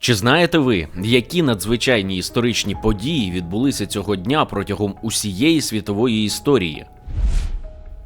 Чи знаєте ви, які надзвичайні історичні події відбулися цього дня протягом усієї світової історії?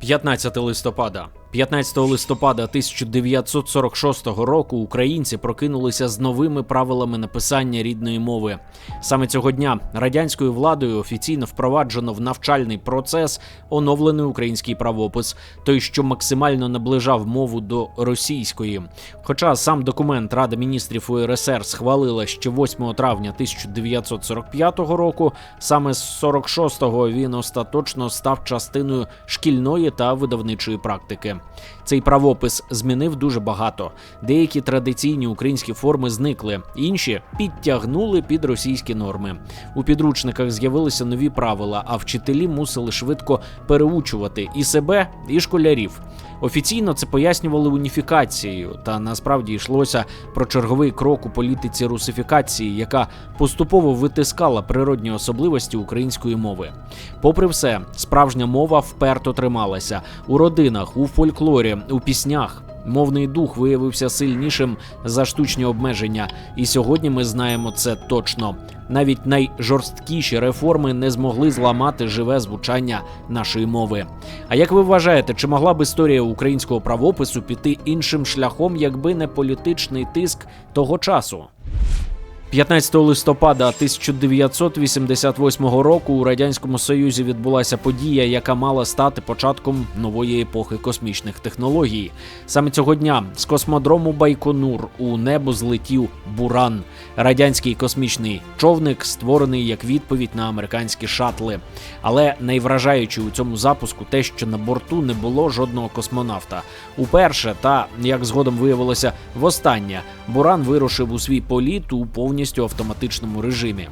15 листопада. 15 листопада 1946 року українці прокинулися з новими правилами написання рідної мови. Саме цього дня радянською владою офіційно впроваджено в навчальний процес оновлений український правопис, той, що максимально наближав мову до російської. Хоча сам документ Рада міністрів УРСР схвалила ще 8 травня 1945 року, саме з 46-го він остаточно став частиною шкільної та видавничої практики. Цей правопис змінив дуже багато. Деякі традиційні українські форми зникли, інші підтягнули під російські норми. У підручниках з'явилися нові правила, а вчителі мусили швидко переучувати і себе, і школярів. Офіційно це пояснювали уніфікацією, та насправді йшлося про черговий крок у політиці русифікації, яка поступово витискала природні особливості української мови. Попри все, справжня мова вперто трималася у родинах, у фольклорі, у піснях. Мовний дух виявився сильнішим за штучні обмеження, і сьогодні ми знаємо це точно. Навіть найжорсткіші реформи не змогли зламати живе звучання нашої мови. А як ви вважаєте, чи могла б історія українського правопису піти іншим шляхом, якби не політичний тиск того часу? 15 листопада 1988 року у радянському союзі відбулася подія, яка мала стати початком нової епохи космічних технологій. Саме цього дня з космодрому Байконур у небо злетів Буран, радянський космічний човник, створений як відповідь на американські шатли. Але найвражаюче у цьому запуску те, що на борту не було жодного космонавта. Уперше, та як згодом виявилося, востаннє Буран вирушив у свій політ у повністю автоматичному режимі.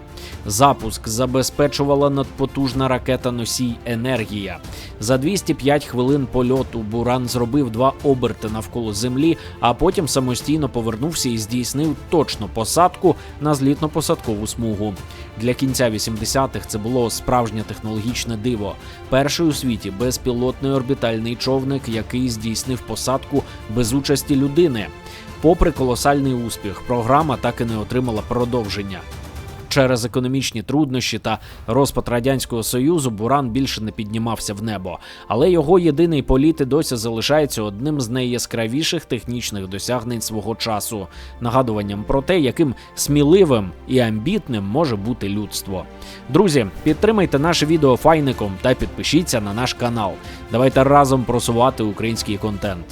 Запуск забезпечувала надпотужна ракета носій енергія. За 205 хвилин польоту Буран зробив два оберти навколо землі, а потім самостійно повернувся і здійснив точну посадку на злітно-посадкову смугу. Для кінця 80-х це було справжнє технологічне диво. Перший у світі безпілотний орбітальний човник, який здійснив посадку без участі людини. Попри колосальний успіх, програма так і не отримала продовження. Через економічні труднощі та розпад радянського союзу Буран більше не піднімався в небо, але його єдиний політ і досі залишається одним з найяскравіших технічних досягнень свого часу, нагадуванням про те, яким сміливим і амбітним може бути людство. Друзі, підтримайте наше відео файником та підпишіться на наш канал. Давайте разом просувати український контент.